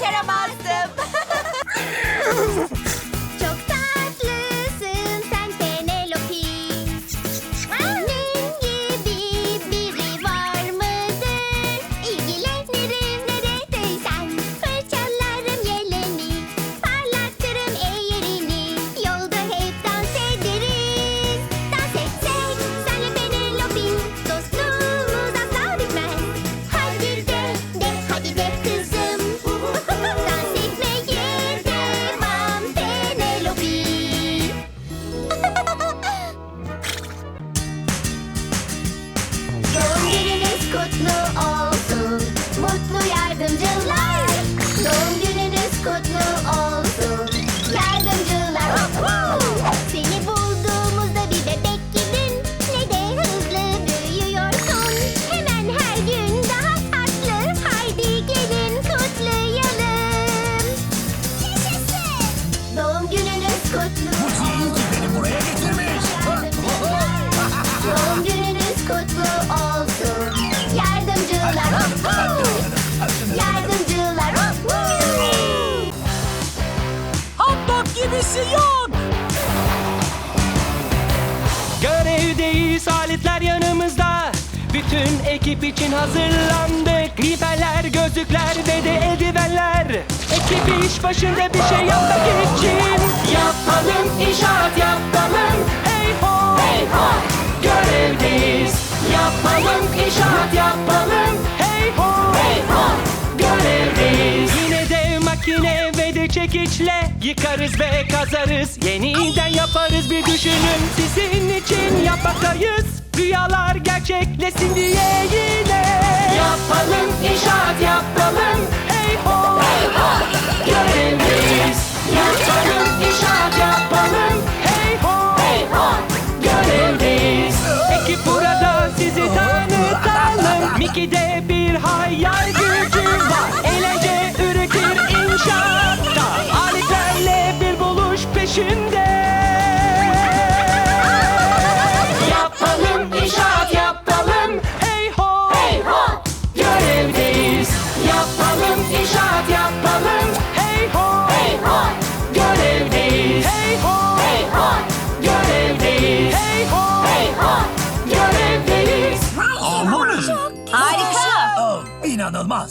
başaramazdı. Kutlu Bu ki beni buraya getirmiş. Doğum gününüz kutlu olsun. Yardımcılar. Yardımcılar. Hot dog gibisi yok. Görevdeyiz aletler yanımızda. Bütün ekip için hazırlandık. Ekip iş başında bir şey yapmak için. Yapalım, inşaat yapalım. Hey ho! Hey ho! Görevdeyiz. Yapalım, inşaat yapalım. Hey ho! Hey ho! Görevdeyiz. Yine de makine ve de çekiçle yıkarız ve kazarız. Yeniden yaparız bir düşünün. Sizin için yapmaktayız. Rüyalar gerçekleşsin diye yine. Yapalım, inşaat yapalım. Peşinde. Yapalım, inşaat yapalım. Hey ho! Hey ho! Görevdeyiz. Yapalım, inşaat yapalım. Hey ho! Hey ho! Görevdeyiz. Hey ho! Hey ho! Görevdeyiz. Hey ho! Hey ho! Görevdeyiz. Amanın. Harika. Oh, inanılmaz.